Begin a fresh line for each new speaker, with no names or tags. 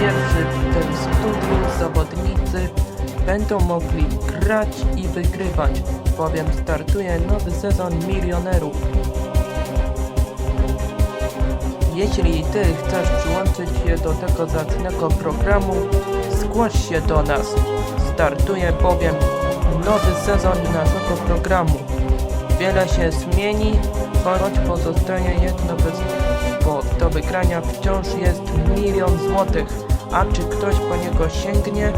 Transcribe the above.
pierwszy w tym studiu zawodnicy będą mogli grać i wygrywać, bowiem startuje nowy sezon milionerów. Jeśli Ty chcesz przyłączyć się do tego zacnego programu, zgłoś się do nas. Startuje bowiem nowy sezon naszego programu. Wiele się zmieni, choć pozostaje jedno bez... bo do wygrania wciąż jest milion złotych. A czy ktoś po niego sięgnie,